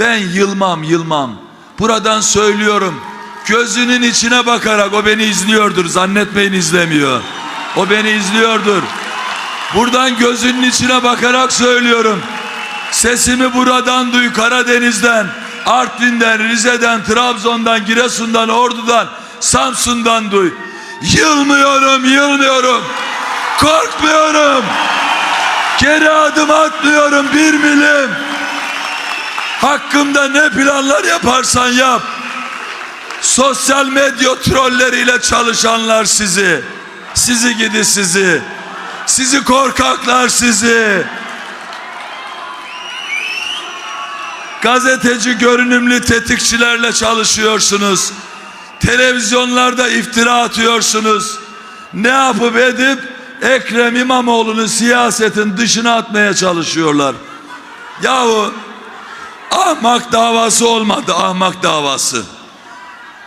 Ben yılmam yılmam. Buradan söylüyorum. Gözünün içine bakarak o beni izliyordur. Zannetmeyin izlemiyor. O beni izliyordur. Buradan gözünün içine bakarak söylüyorum. Sesimi buradan duy Karadeniz'den, Artvin'den, Rize'den, Trabzon'dan, Giresun'dan, Ordu'dan, Samsun'dan duy. Yılmıyorum, yılmıyorum. Korkmuyorum. Geri adım atmıyorum bir milim. Hakkımda ne planlar yaparsan yap. Sosyal medya trolleriyle çalışanlar sizi. Sizi gidi sizi. Sizi korkaklar sizi. Gazeteci görünümlü tetikçilerle çalışıyorsunuz. Televizyonlarda iftira atıyorsunuz. Ne yapıp edip Ekrem İmamoğlu'nu siyasetin dışına atmaya çalışıyorlar. Yahu ahmak davası olmadı ahmak davası.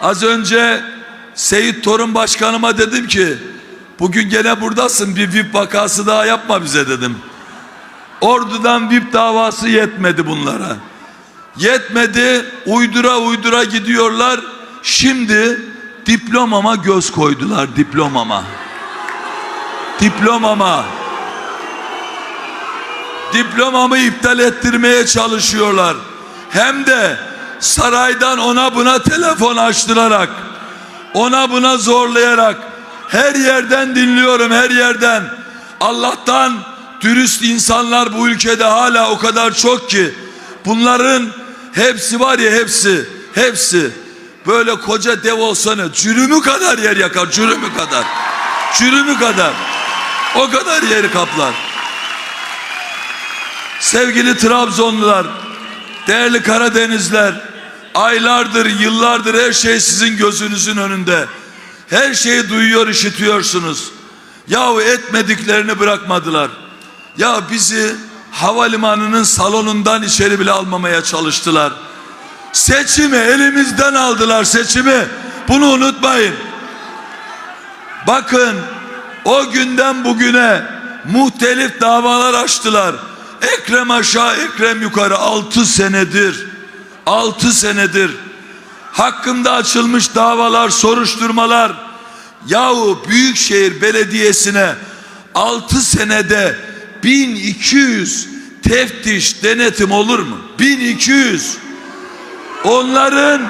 Az önce Seyit Torun Başkanıma dedim ki bugün gene buradasın bir VIP vakası daha yapma bize dedim. Ordudan VIP davası yetmedi bunlara. Yetmedi uydura uydura gidiyorlar. Şimdi diplomama göz koydular diplomama. Diplomama. Diplomamı iptal ettirmeye çalışıyorlar. Hem de saraydan ona buna telefon açtırarak, ona buna zorlayarak, her yerden dinliyorum her yerden. Allah'tan dürüst insanlar bu ülkede hala o kadar çok ki bunların hepsi var ya hepsi, hepsi böyle koca dev olsa ne cürümü kadar yer yakar, cürümü kadar. Cürümü kadar. O kadar yeri kaplar. Sevgili Trabzonlular, değerli Karadenizler, aylardır, yıllardır her şey sizin gözünüzün önünde. Her şeyi duyuyor, işitiyorsunuz. Yahu etmediklerini bırakmadılar. Ya bizi havalimanının salonundan içeri bile almamaya çalıştılar. Seçimi elimizden aldılar seçimi. Bunu unutmayın. Bakın o günden bugüne muhtelif davalar açtılar. Ekrem aşağı Ekrem yukarı 6 senedir 6 senedir hakkında açılmış davalar soruşturmalar yahu Büyükşehir Belediyesi'ne 6 senede 1200 teftiş denetim olur mu? 1200 onların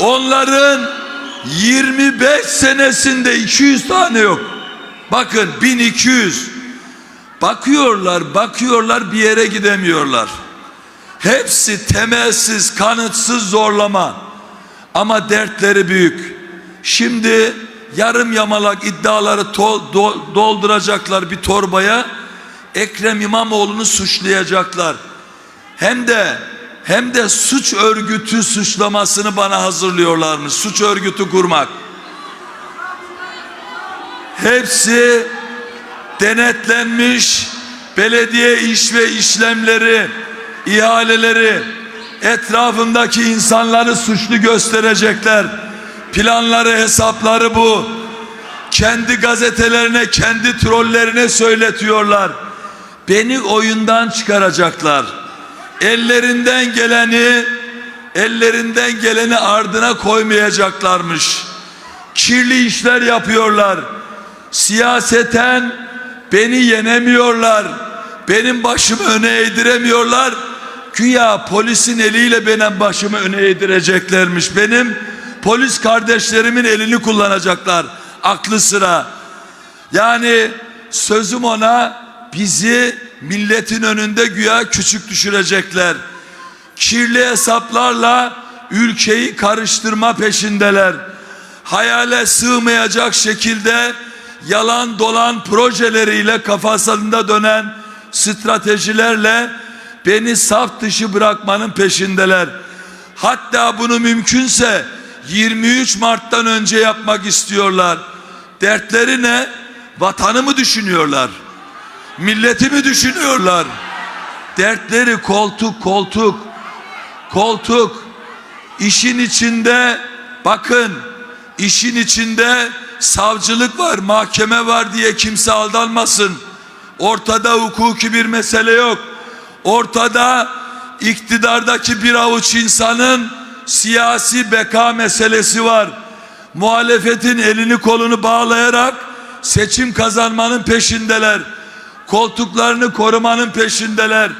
onların 25 senesinde 200 tane yok. Bakın 1200. Bakıyorlar, bakıyorlar bir yere gidemiyorlar. Hepsi temelsiz, kanıtsız zorlama. Ama dertleri büyük. Şimdi yarım yamalak iddiaları dolduracaklar bir torbaya. Ekrem İmamoğlu'nu suçlayacaklar. Hem de hem de suç örgütü suçlamasını bana hazırlıyorlarmış. Suç örgütü kurmak. Hepsi denetlenmiş belediye iş ve işlemleri, ihaleleri etrafındaki insanları suçlu gösterecekler. Planları, hesapları bu. Kendi gazetelerine, kendi trollerine söyletiyorlar. Beni oyundan çıkaracaklar. Ellerinden geleni ellerinden geleni ardına koymayacaklarmış. Kirli işler yapıyorlar. Siyaseten beni yenemiyorlar. Benim başımı öne eğdiremiyorlar. Güya polisin eliyle benim başımı öne eğdireceklermiş. Benim polis kardeşlerimin elini kullanacaklar. Aklı sıra. Yani sözüm ona bizi milletin önünde güya küçük düşürecekler. Kirli hesaplarla ülkeyi karıştırma peşindeler. Hayale sığmayacak şekilde yalan dolan projeleriyle kafasında dönen stratejilerle beni saf dışı bırakmanın peşindeler. Hatta bunu mümkünse 23 Mart'tan önce yapmak istiyorlar. Dertleri ne? Vatanı mı düşünüyorlar? Milleti mi düşünüyorlar? Dertleri koltuk koltuk. Koltuk. İşin içinde bakın işin içinde savcılık var, mahkeme var diye kimse aldanmasın. Ortada hukuki bir mesele yok. Ortada iktidardaki bir avuç insanın siyasi beka meselesi var. Muhalefetin elini kolunu bağlayarak seçim kazanmanın peşindeler. Koltuklarını korumanın peşindeler.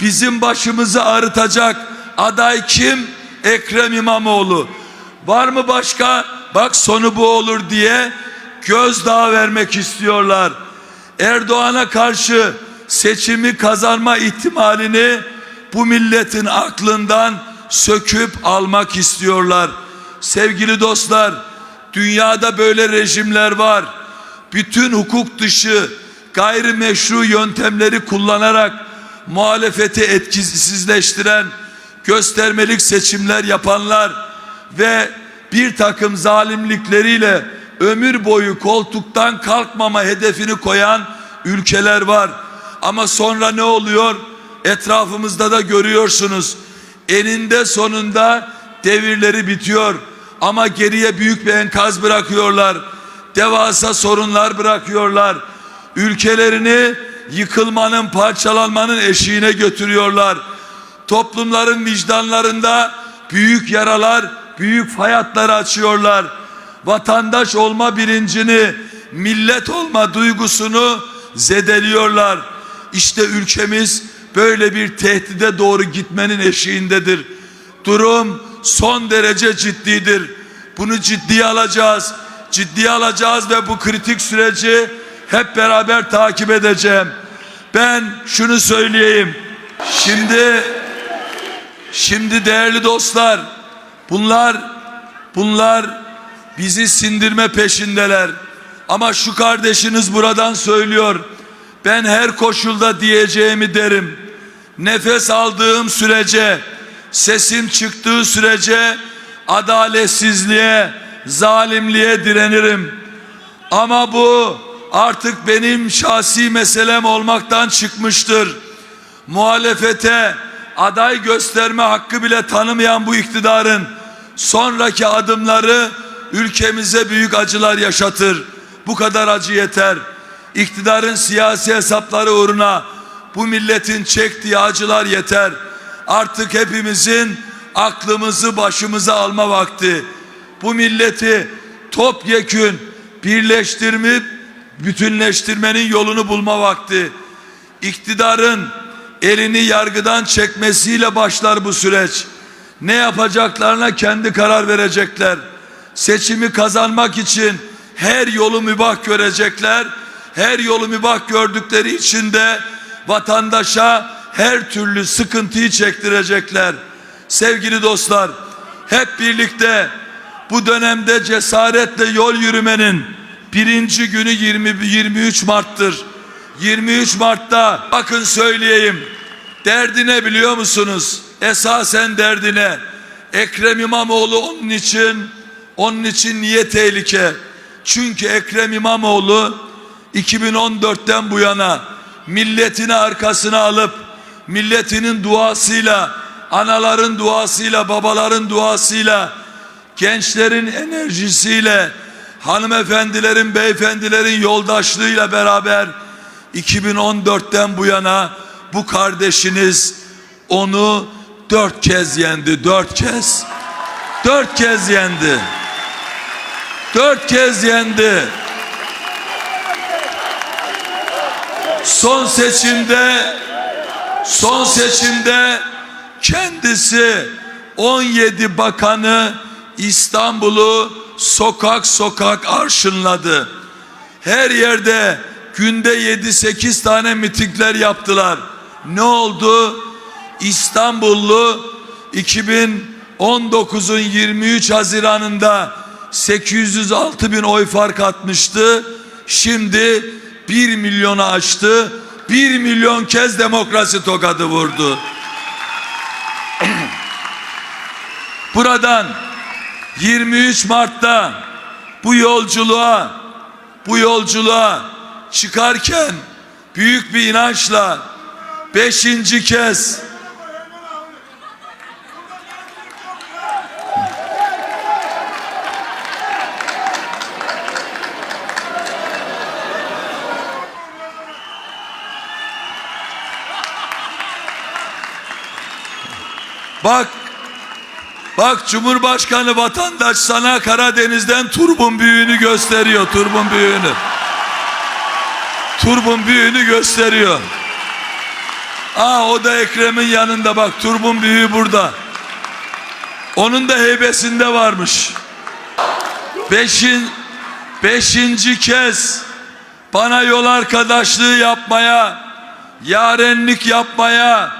Bizim başımızı ağrıtacak aday kim? Ekrem İmamoğlu. Var mı başka? Bak sonu bu olur diye gözdağı vermek istiyorlar. Erdoğan'a karşı seçimi kazanma ihtimalini bu milletin aklından söküp almak istiyorlar. Sevgili dostlar, dünyada böyle rejimler var. Bütün hukuk dışı gayrimeşru yöntemleri kullanarak muhalefeti etkisizleştiren göstermelik seçimler yapanlar ve bir takım zalimlikleriyle ömür boyu koltuktan kalkmama hedefini koyan ülkeler var. Ama sonra ne oluyor? Etrafımızda da görüyorsunuz. Eninde sonunda devirleri bitiyor. Ama geriye büyük bir enkaz bırakıyorlar. Devasa sorunlar bırakıyorlar. Ülkelerini yıkılmanın, parçalanmanın eşiğine götürüyorlar. Toplumların vicdanlarında büyük yaralar, büyük hayatlar açıyorlar. Vatandaş olma bilincini, millet olma duygusunu zedeliyorlar. İşte ülkemiz böyle bir tehdide doğru gitmenin eşiğindedir. Durum son derece ciddidir. Bunu ciddiye alacağız. Ciddiye alacağız ve bu kritik süreci hep beraber takip edeceğim. Ben şunu söyleyeyim. Şimdi şimdi değerli dostlar bunlar bunlar bizi sindirme peşindeler. Ama şu kardeşiniz buradan söylüyor. Ben her koşulda diyeceğimi derim. Nefes aldığım sürece, sesim çıktığı sürece adaletsizliğe, zalimliğe direnirim. Ama bu artık benim şahsi meselem olmaktan çıkmıştır. Muhalefete aday gösterme hakkı bile tanımayan bu iktidarın sonraki adımları ülkemize büyük acılar yaşatır. Bu kadar acı yeter. İktidarın siyasi hesapları uğruna bu milletin çektiği acılar yeter. Artık hepimizin aklımızı başımıza alma vakti. Bu milleti topyekün birleştirmeyip bütünleştirmenin yolunu bulma vakti. İktidarın elini yargıdan çekmesiyle başlar bu süreç. Ne yapacaklarına kendi karar verecekler. Seçimi kazanmak için her yolu mübah görecekler. Her yolu mübah gördükleri için de vatandaşa her türlü sıkıntıyı çektirecekler. Sevgili dostlar, hep birlikte bu dönemde cesaretle yol yürümenin birinci günü 20, 23 Mart'tır. 23 Mart'ta bakın söyleyeyim derdi ne biliyor musunuz? Esasen derdine Ekrem İmamoğlu onun için onun için niye tehlike? Çünkü Ekrem İmamoğlu 2014'ten bu yana milletini arkasına alıp milletinin duasıyla, anaların duasıyla, babaların duasıyla, gençlerin enerjisiyle, hanımefendilerin, beyefendilerin yoldaşlığıyla beraber 2014'ten bu yana bu kardeşiniz onu dört kez yendi, dört kez. Dört kez yendi. Dört kez yendi. Son seçimde son seçimde kendisi 17 bakanı İstanbul'u sokak sokak arşınladı. Her yerde günde 7-8 tane mitingler yaptılar. Ne oldu? İstanbullu 2019'un 23 Haziran'ında 806 bin oy fark atmıştı. Şimdi 1 milyonu aştı. 1 milyon kez demokrasi tokadı vurdu. Buradan 23 Mart'ta bu yolculuğa bu yolculuğa çıkarken büyük bir inançla beşinci kez Bak Bak Cumhurbaşkanı vatandaş sana Karadeniz'den turbun büyüğünü gösteriyor. Turbun büyüğünü. Turbun büyüğünü gösteriyor. Aa o da Ekrem'in yanında bak turbun büyüğü burada. Onun da heybesinde varmış. Beşin, beşinci kez bana yol arkadaşlığı yapmaya, yarenlik yapmaya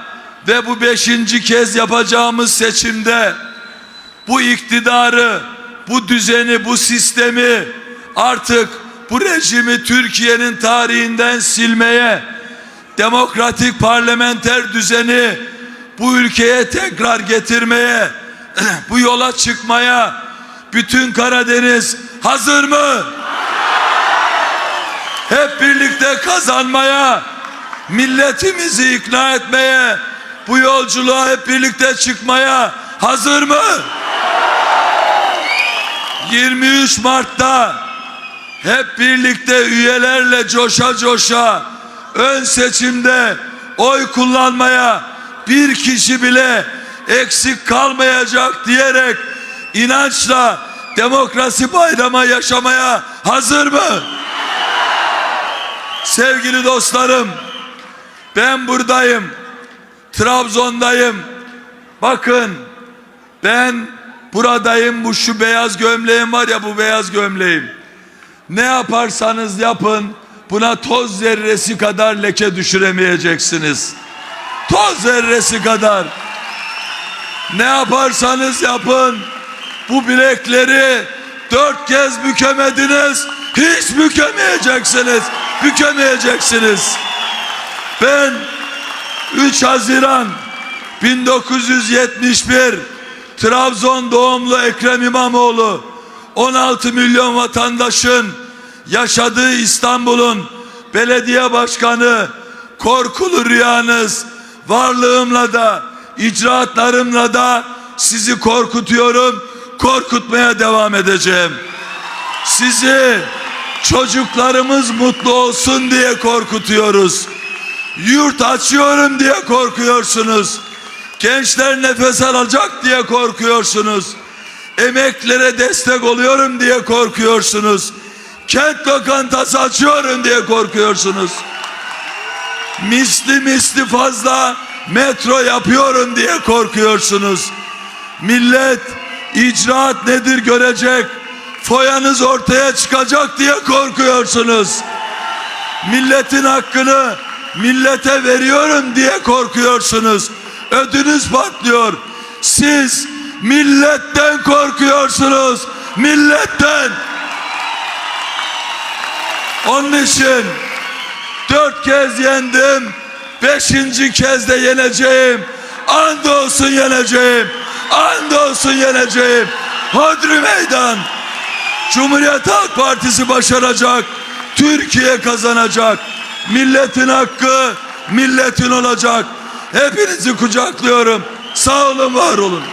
ve bu beşinci kez yapacağımız seçimde bu iktidarı, bu düzeni, bu sistemi artık bu rejimi Türkiye'nin tarihinden silmeye, demokratik parlamenter düzeni bu ülkeye tekrar getirmeye, bu yola çıkmaya bütün Karadeniz hazır mı? Hep birlikte kazanmaya, milletimizi ikna etmeye, bu yolculuğa hep birlikte çıkmaya hazır mı? 23 Mart'ta hep birlikte üyelerle coşa coşa ön seçimde oy kullanmaya bir kişi bile eksik kalmayacak diyerek inançla demokrasi bayrama yaşamaya hazır mı? Sevgili dostlarım ben buradayım. Trabzon'dayım. Bakın ben buradayım. Bu şu beyaz gömleğim var ya bu beyaz gömleğim. Ne yaparsanız yapın buna toz zerresi kadar leke düşüremeyeceksiniz. Toz zerresi kadar. Ne yaparsanız yapın bu bilekleri dört kez bükemediniz. Hiç bükemeyeceksiniz. Bükemeyeceksiniz. Ben 3 Haziran 1971 Trabzon doğumlu Ekrem İmamoğlu 16 milyon vatandaşın yaşadığı İstanbul'un belediye başkanı korkulu rüyanız varlığımla da icraatlarımla da sizi korkutuyorum korkutmaya devam edeceğim. Sizi çocuklarımız mutlu olsun diye korkutuyoruz yurt açıyorum diye korkuyorsunuz. Gençler nefes alacak diye korkuyorsunuz. Emeklere destek oluyorum diye korkuyorsunuz. Kent lokantası açıyorum diye korkuyorsunuz. Misli misli fazla metro yapıyorum diye korkuyorsunuz. Millet icraat nedir görecek. Foyanız ortaya çıkacak diye korkuyorsunuz. Milletin hakkını millete veriyorum diye korkuyorsunuz. Ödünüz patlıyor. Siz milletten korkuyorsunuz. Milletten. Onun için dört kez yendim. Beşinci kez de yeneceğim. Andolsun yeneceğim. Andolsun yeneceğim. Hodri meydan. Cumhuriyet Halk Partisi başaracak. Türkiye kazanacak. Milletin hakkı milletin olacak. Hepinizi kucaklıyorum. Sağ olun, var olun.